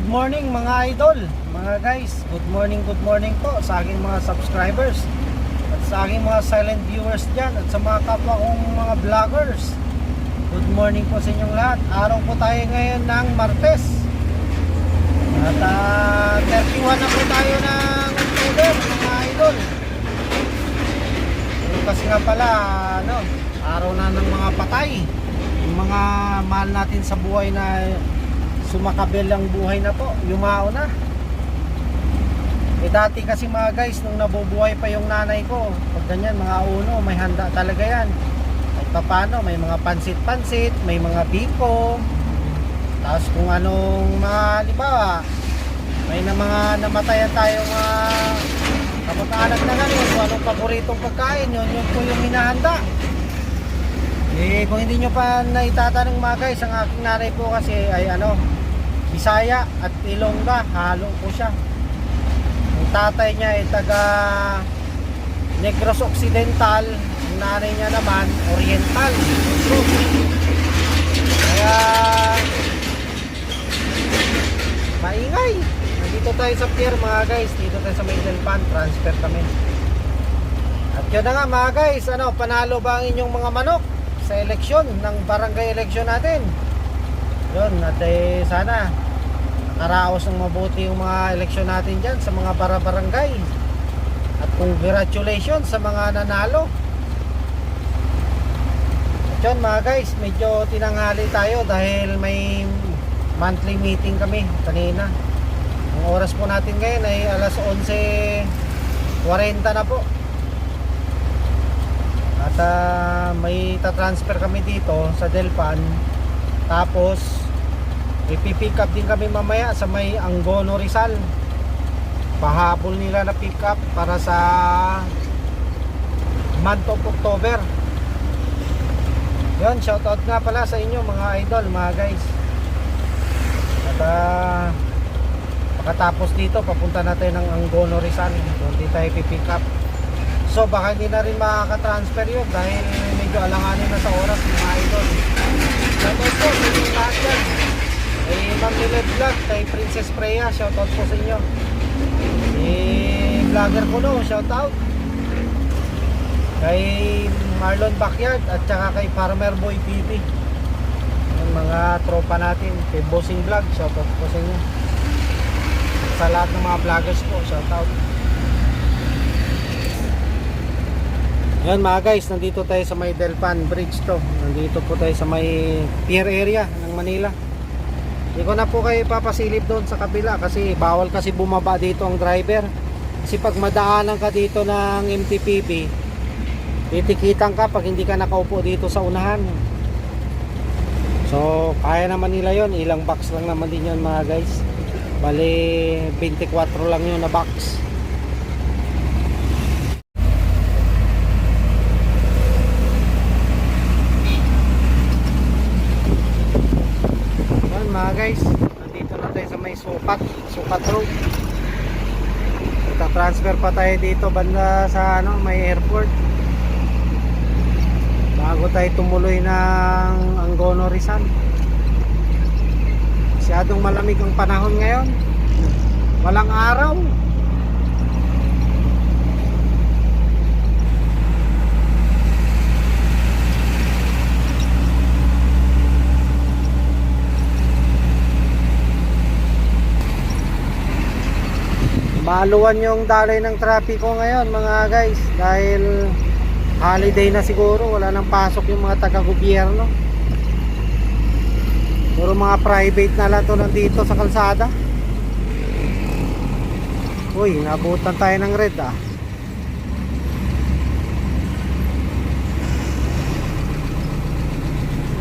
good morning mga idol, mga guys. Good morning, good morning po sa aking mga subscribers at sa aking mga silent viewers dyan at sa mga kapwa kong mga vloggers. Good morning po sa inyong lahat. Araw po tayo ngayon ng Martes. At ah, 31 na po tayo ng October, mga idol. Bukas nga pala, ano, araw na ng mga patay. Yung mga mahal natin sa buhay na sumakabel ang buhay na po, yumao na. Eh dati kasi mga guys, nung nabubuhay pa yung nanay ko, pag ganyan, mga uno, may handa talaga yan. At papano, may mga pansit-pansit, may mga biko, tapos kung anong mga, halimbawa, may na mga namatayan tayong mga kamag-anak na ganun, kung anong paboritong pagkain, yun, yun po yung hinahanda. Eh, kung hindi nyo pa naitatanong mga guys, ang aking nanay po kasi ay ano, Bisaya at Ilongga, halo po siya. Ang tatay niya ay taga Negros Occidental, ang nanay niya naman Oriental. Kaya maingay. Nandito tayo sa pier mga guys, dito tayo sa Middlepan, transfer kami. At yun na nga mga guys, ano, panalo ba ang inyong mga manok sa eleksyon ng barangay eleksyon natin? Yun, at eh, sana nakaraos ng mabuti yung mga eleksyon natin dyan sa mga bara-barangay. At congratulations sa mga nanalo. At yun mga guys, medyo tinanghali tayo dahil may monthly meeting kami kanina. Ang oras po natin ngayon ay alas 11.40 na po. At ah, may tatransfer kami dito sa Delpan. Tapos ipipick up din kami mamaya sa may Angono Rizal. Pahabol nila na pick up para sa month of October. Yun, shoutout nga pala sa inyo mga idol, mga guys. At ah, pagkatapos dito, papunta natin ng Angono Rizal. Doon din tayo pipick up. So baka hindi na rin makaka-transfer yun dahil medyo alanganin na sa oras mga idol. Shoutout po sa lahat. Kay Ma'am Lilith Vlog, kay Princess Freya, shoutout po sa inyo. Si vlogger ko no, shoutout. Kay Marlon Backyard at saka kay Farmer Boy TV. Yung mga tropa natin, kay Bossing Vlog, shoutout po sa inyo. Sa lahat ng mga vloggers po, shoutout. Yan mga guys, nandito tayo sa may Delpan Bridge to. Nandito po tayo sa may pier area ng Manila. Hindi ko na po kayo papasilip doon sa kabila kasi bawal kasi bumaba dito ang driver. Kasi pag madaanan ka dito ng MTPP, titikitan ka pag hindi ka nakaupo dito sa unahan. So, kaya naman nila yon Ilang box lang naman din yon mga guys. Bali, 24 lang yun na box. Yan mga guys, nandito na tayo sa may sukat, sukat road. transfer pa tayo dito banda sa ano, may airport. Bago tayo tumuloy ng Angono Rizal. Masyadong malamig ang panahon ngayon. Walang araw. Maluwan yung daloy ng trapiko ngayon mga guys. Dahil holiday na siguro wala nang pasok yung mga taga-gobyerno. Puro mga private na lang to nandito sa kalsada. Uy nabutan tayo ng red ah.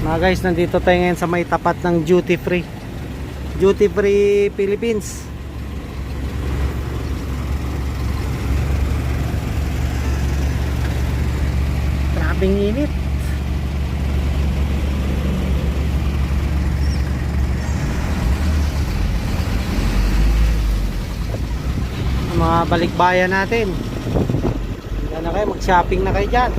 Mga guys nandito tayo ngayon sa may tapat ng duty free. Duty free Philippines Grabing init. Mga balikbayan natin. Yan na kayo, mag-shopping na kayo dyan.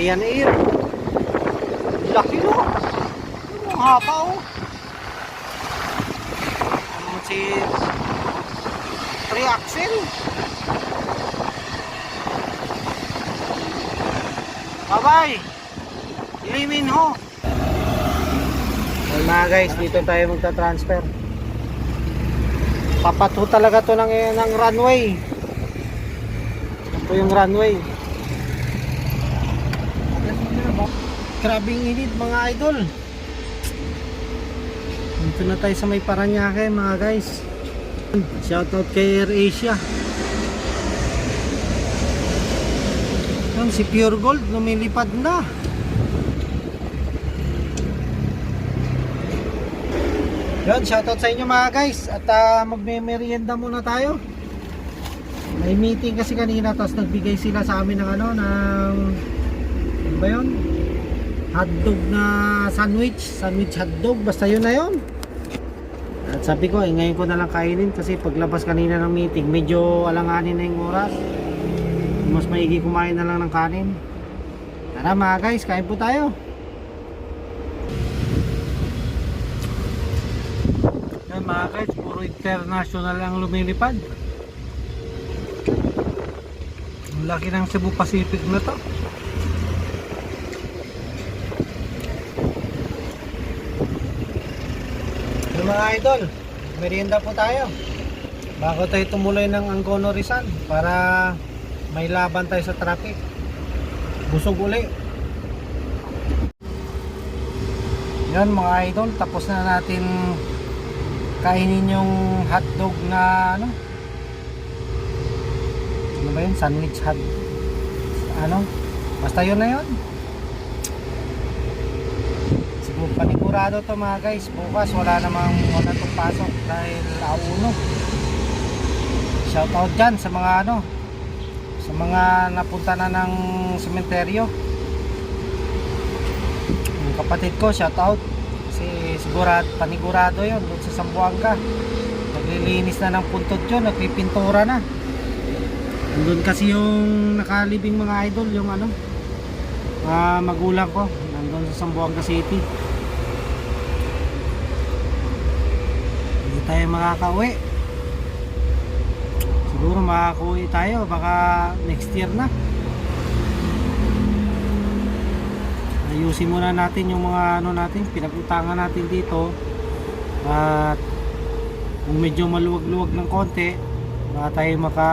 Korean Air. Laki no. Ang haba oh. Ano si 3 axle. Bye-bye. Ho. Well, mga guys, dito tayo magta-transfer. Papato talaga to ng, ng runway. Ito yung runway. Grabing init mga idol. Dito na tayo sa may Paranaque mga guys. Shoutout kay Air Asia. Yan, si Pure Gold lumilipad na. Yan, shoutout sa inyo mga guys. At uh, magme-merienda muna tayo. May meeting kasi kanina tapos nagbigay sila sa amin ng ano ng? Hotdog na sandwich, sandwich hotdog, basta yun na yun. At sabi ko, eh, ngayon ko na lang kainin kasi paglabas kanina ng meeting, medyo alanganin na yung oras. Mas maigi kumain na lang ng kanin. Tara mga guys, kain po tayo. Yan mga guys, puro international ang lumilipad. Ang laki ng Cebu Pacific na to. Mga idol, merienda po tayo. Bago tayo tumuloy ng Angono Rizal para may laban tayo sa traffic. Busog uli. Yan mga idol, tapos na natin kainin yung hotdog na ano ano ba yun? Sandwich hot ano? Basta yun na yun siguro panigurado to mga guys. Bukas wala namang wala tong pasok dahil auno shoutout dyan sa mga ano sa mga napunta na ng sementeryo. Yung kapatid ko shoutout. Kasi sigurad panigurado yun doon sa Sambuanga. Naglilinis na ng puntod yun nagpipintura na. Doon kasi yung nakalibing mga idol yung ano ah, magulang ko. Nandun sa Sambuanga City tayo makakauwi. Siguro makakauwi tayo baka next year na. Ayusin muna natin yung mga ano natin pinagutangan natin dito. At kung medyo maluwag-luwag ng konti baka tayo maka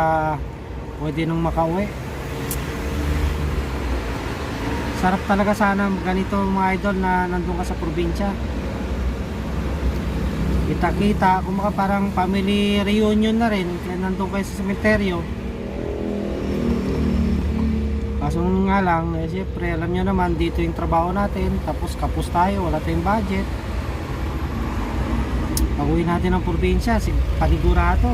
pwede nung makauwi. Sarap talaga sana ganito mga idol na nandun ka sa probinsya kita kita kung maka parang family reunion na rin kaya nandun kayo sa cemeteryo. Kaso nga lang eh, siyempre alam nyo naman dito yung trabaho natin tapos kapos tayo wala tayong budget. Pag uwi natin ng probinsya panigurado.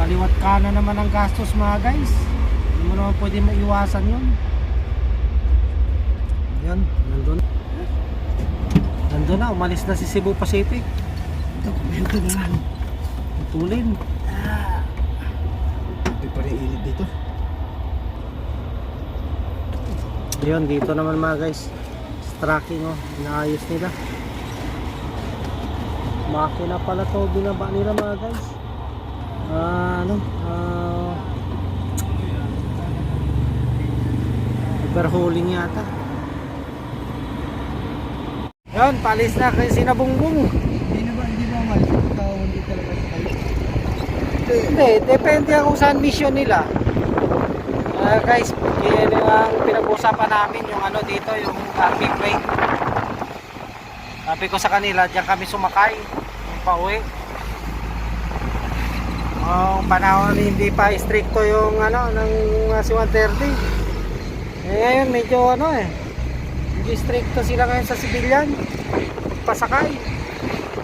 Kaliwat kanan naman ang gastos mga guys. Hindi mo naman pwede maiwasan yun. Yan nandun. Nandun na umalis na si Cebu Pacific Dokumento na lang. tulin. Hindi rin init dito. yun dito naman mga guys. Tracking oh. Inaayos nila. Makina pala to binaba nila mga guys. Ah, ano? Ah overhauling yata. Yun palis na kay sinabungbong Hindi na ba, hindi ba mal? Ikaw hindi talaga sa kayo. Hindi, depende kung saan mission nila. Ah, guys, yun ang pinag-usapan namin yung ano dito, yung camping plane. Sabi ko sa kanila, diyan kami sumakay, yung pauwi. Oh, panahon hindi pa stricto yung ano ng uh, si 130. Eh ngayon medyo ano eh. Medyo stricto sila ngayon sa civilian. Pasakay.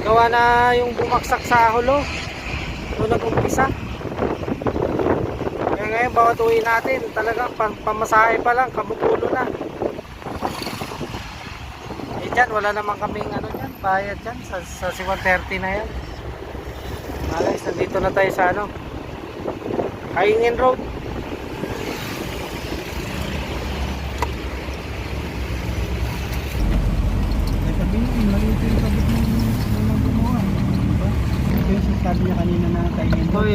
Gawa na yung bumaksak sa hulo. Noong nag-umpisa. Kaya ngayon bawat uwi natin, talagang pang pamasahe pa lang, kamukulo na. Eh dyan, wala naman kaming ano dyan, bayad dyan, sa, sa si 130 na yan. Ah, guys, nandito na tayo sa ano, Kaingin Road.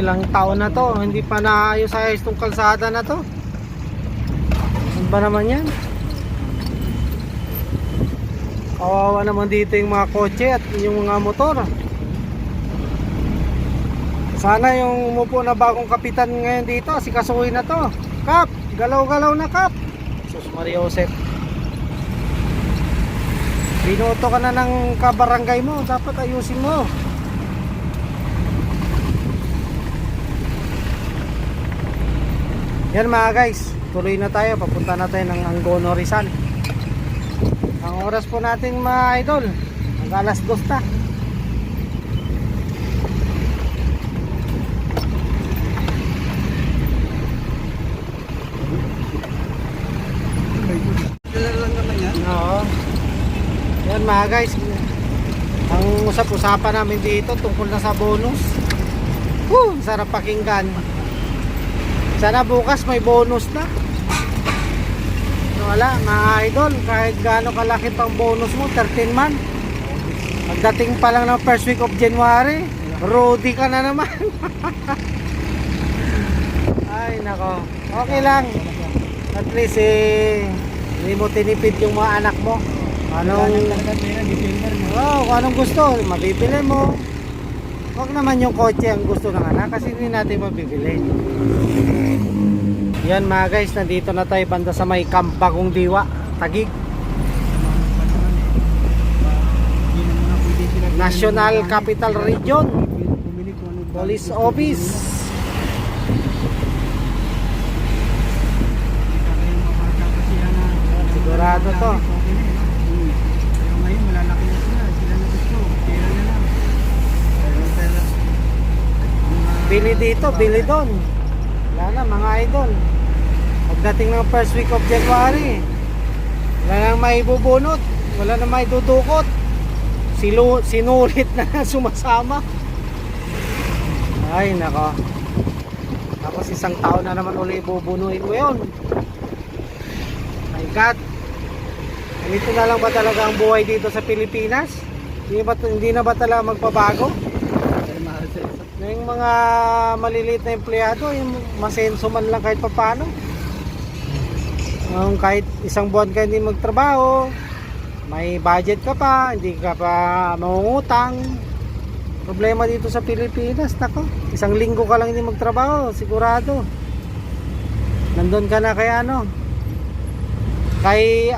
Ilang taon na to. Hindi pa naayos-ayos tong kalsada na to. Ano ba naman yan? Kawawa naman dito yung mga kotse at yung mga motor. Sana yung umupo na bagong kapitan ngayon dito, si Kasuhin na to. Kap, galaw-galaw na Kap. Sus Maria Josep. Binoto ka na ng kabarangay mo, dapat ayusin mo. Yan mga guys, tuloy na tayo, papunta na tayo ng Angono Rizal. Ang oras po nating mga idol, ang alas dos na. Oo. Yan mga guys, ang usap-usapan namin dito tungkol na sa bonus. Woo, sarap pakinggan. Sana bukas may bonus na. Wala, mga idol, kahit gaano kalaki pang bonus mo, 13 man. Pagdating pa lang ng first week of January, Rudy ka na naman. Ay, nako. Okay lang. At least, eh, hindi mo tinipid yung mga anak mo. Anong, oh, kung anong gusto, mabibili mo. Huwag naman yung kotse ang gusto ng anak kasi hindi natin mabibili. Yan mga guys, nandito na tayo banda sa may Kampagong Diwa, Tagig. National Capital Region, Police Office. Sigurado to. Na sila. Sila na Bili dito, bili doon. Wala na mga idol. Pagdating ng first week of January, wala nang maibubunot, wala nang maidudukot. Silu sinulit na sumasama. Ay, nako. Tapos isang taon na naman uli ibubunuin mo yun. My God. Ganito na lang ba talaga ang buhay dito sa Pilipinas? Hindi, ba, hindi na ba talaga magpabago? Yung mga maliliit na empleyado, yung masenso man lang kahit papano. Yung kahit isang buwan ka hindi magtrabaho, may budget ka pa, hindi ka pa mangungutang. Problema dito sa Pilipinas, nako. Isang linggo ka lang hindi magtrabaho, sigurado. Nandun ka na kay ano, kay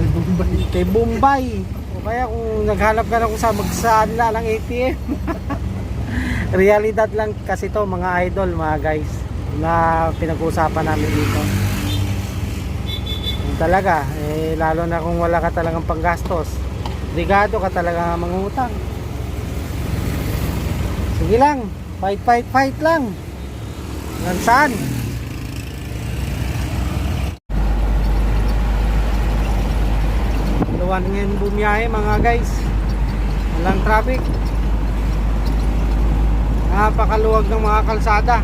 Kay Bombay. kay Bombay. O kaya kung naghanap ka na kung saan magsaan na ng ATM. Realidad lang kasi to mga idol, mga guys, na pinag-uusapan namin dito. Talaga, eh, lalo na kung wala ka talagang panggastos. Brigado ka talaga mangungutang. Sige lang, fight, fight, fight lang. Hanggang saan? Luwan ngayon bumiyahe mga guys. Walang traffic. Napakaluwag ng mga kalsada.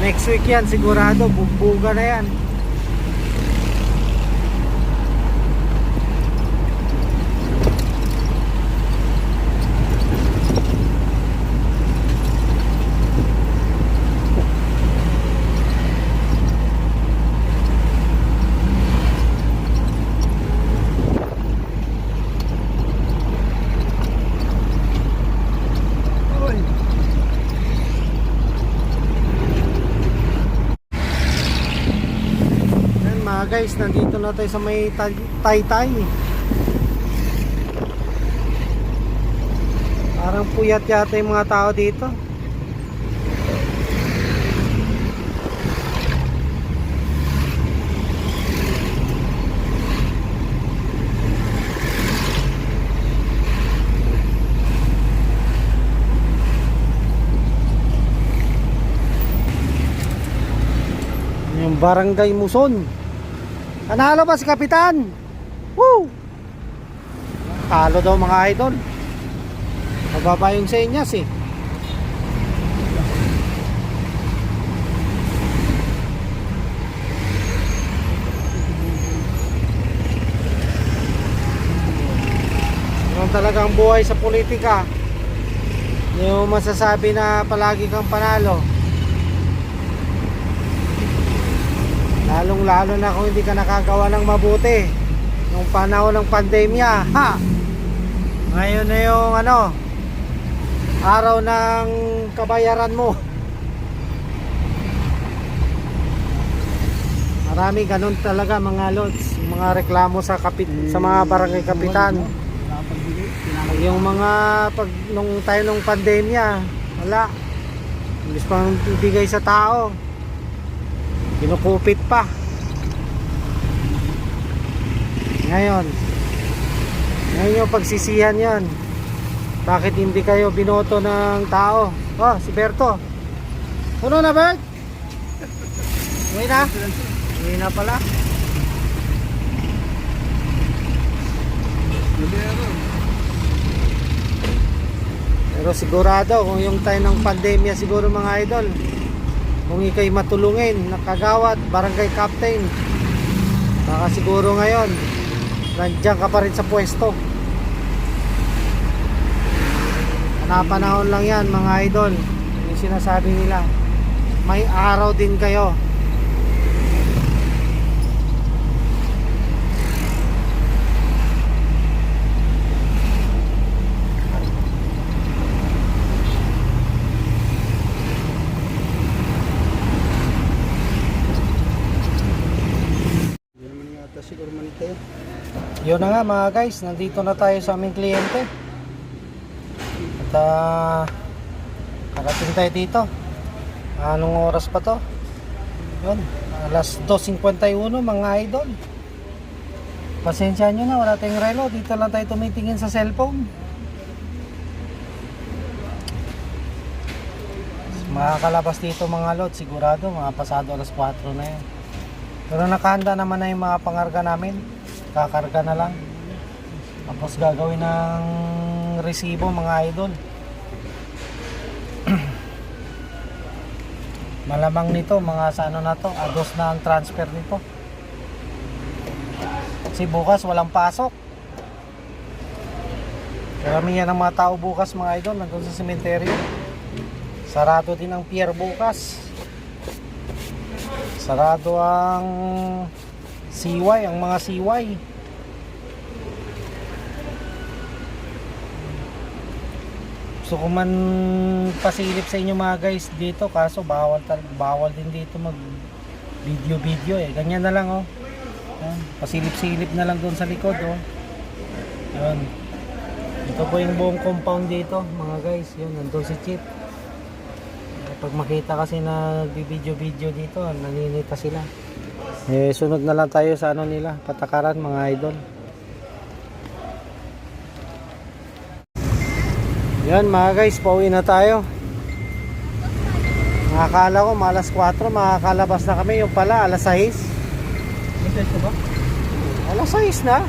Next week yan sigurado bugbuga na yan. Uy. Yan mga guys, nandito na tayo sa may tay- taytay. Parang puyat yata yung mga tao dito. Yung barangay Muson. Nanalo ba si Kapitan? Woo! Talo daw mga idol. Mababa yung senyas eh. lang talaga ang buhay sa politika. Hindi masasabi na palagi kang panalo. Lalong lalo na kung hindi ka nakagawa ng mabuti. Nung panahon ng pandemya, ha! Ngayon na yung ano, araw ng kabayaran mo. Marami ganun talaga mga lods, mga reklamo sa kapit sa mga barangay kapitan. Yung mga pag nung tayo nung pandemya, wala. Imbis pang ibigay sa tao. Kinukupit pa. Ngayon. Ngayon yung pagsisihan yon. Bakit hindi kayo binoto ng tao? Oh, si Berto. Puno na, Bert? Uwi na? Uwi na pala. Pero sigurado kung yung time ng pandemya siguro mga idol kung ikay matulungin nakagawad barangay captain. Baka siguro ngayon nandiyan ka pa rin sa pwesto. Panapanahon lang yan mga idol. Yung sinasabi nila may araw din kayo Hindi naman yata yan. Yun na nga mga guys, nandito na tayo sa aming kliyente. At karating tayo dito. Anong oras pa to? Yun, alas 2.51 mga idol. Pasensya nyo na, wala tayong relo. Dito lang tayo tumitingin sa cellphone. Makakalabas dito mga lot, sigurado mga pasado alas 4 na yan. Pero nakahanda naman na yung mga pangarga namin. Kakarga na lang. Tapos gagawin ng resibo mga idol. Malamang nito mga sa ano na to, ados na ang transfer nito. Kasi bukas walang pasok. Karamihan ng mga tao bukas mga idol nandun sa sementeryo. Sarado din ang pier bukas. Sarado ang siway, ang mga siway. Gusto ko man pasilip sa inyo mga guys dito kaso bawal bawal din dito mag video video eh. Ganyan na lang oh. Yan, pasilip-silip na lang doon sa likod oh. Yun. Ito po yung buong compound dito mga guys. Yun, nandun si Chip. Pag makita kasi na video-video dito, naninita sila. Eh, sunod na lang tayo sa ano nila, patakaran mga idol. Yan mga guys, pauwi na tayo. Nakakala ko, malas 4, makakalabas na kami. Yung pala, alas 6. Message ko ba? Alas 6 na.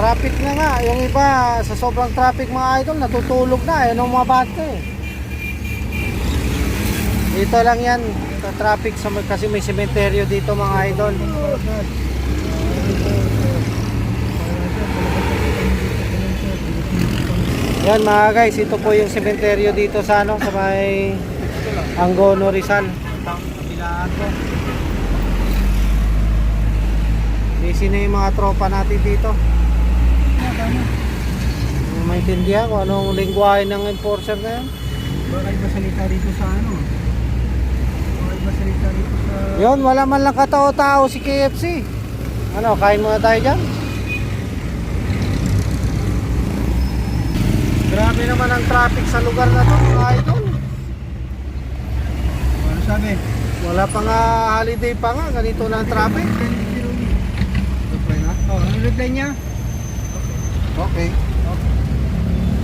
Traffic na nga. Yung iba, sa sobrang traffic mga idol, natutulog na. Ayun ang mga bata eh. Dito lang yan. Traffic sa, kasi may sementeryo dito mga idol. Yan mga guys, ito po yung sementeryo dito sa ano, sa may Angono Rizal. Busy na yung mga tropa natin dito. Hindi maintindihan kung anong lingwahe ng enforcer na yan. Baka iba salita dito sa ano? Baka iba salita dito sa... Yun, wala man lang katao-tao si KFC. Ano, kain muna tayo dyan? Grabe naman ang traffic sa lugar na to, mga idol. Ano sabi? Wala pa nga holiday pa nga, ganito na ang traffic. Reply na? Oh, ano reply niya? Okay.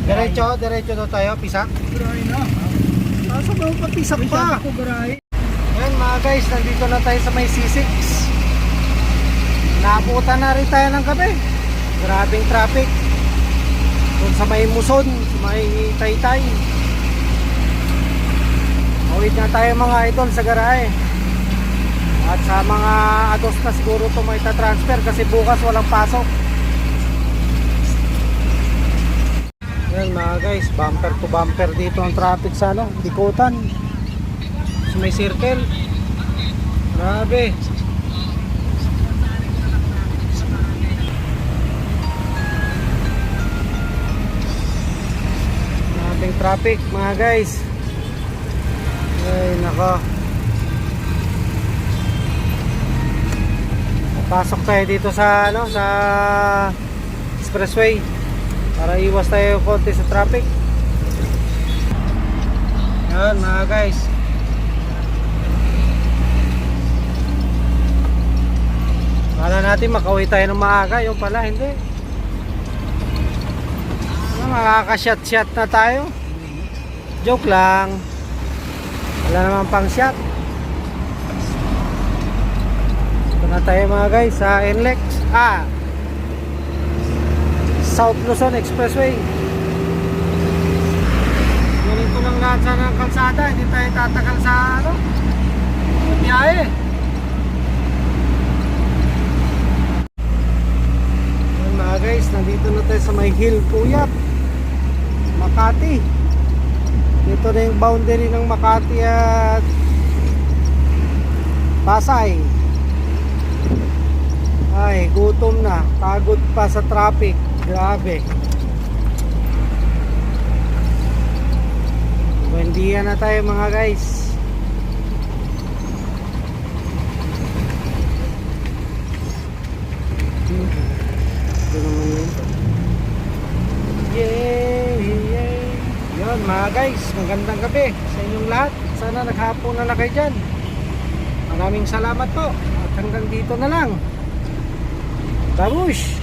Diretso, diretso na tayo, pisak. Garahe na. Kaso ba pa pisak pa? ko garahe. Ayan mga guys, nandito na tayo sa may C6 Naabutan na rin tayo ng gabi Grabing traffic Doon sa may Muson, sa may Taytay Awit na tayo mga idol sa garahe At sa mga ados na siguro to may transfer kasi bukas walang pasok. Yan mga guys, bumper to bumper dito ang traffic sa ano, Dikutan. So may circle. Grabe. Grabing traffic mga guys. Ay nako. Pasok tayo dito sa ano sa expressway para iwas tayo konti sa traffic. Yan mga guys. Kala natin makauwi tayo ng maaga, yung pala hindi. Ano, makaka-shot-shot na tayo. Joke lang. Wala naman pang shot. Ito na tayo mga guys sa NLEX. Ah, South Luzon Expressway. Ganito lang lahat sa ng kalsada. Hindi tayo tatakal sa ano. Biyahe. Yan mga guys, nandito na tayo sa may hill Puyat. Makati. Dito na yung boundary ng Makati at Pasay. Ay, gutom na. Pagod pa sa traffic. Grabe. Buendia na tayo mga guys. Ito naman mga guys, magandang gabi sa inyong lahat. Sana naghapon na na kayo dyan. Maraming salamat po. At hanggang dito na lang. Babush!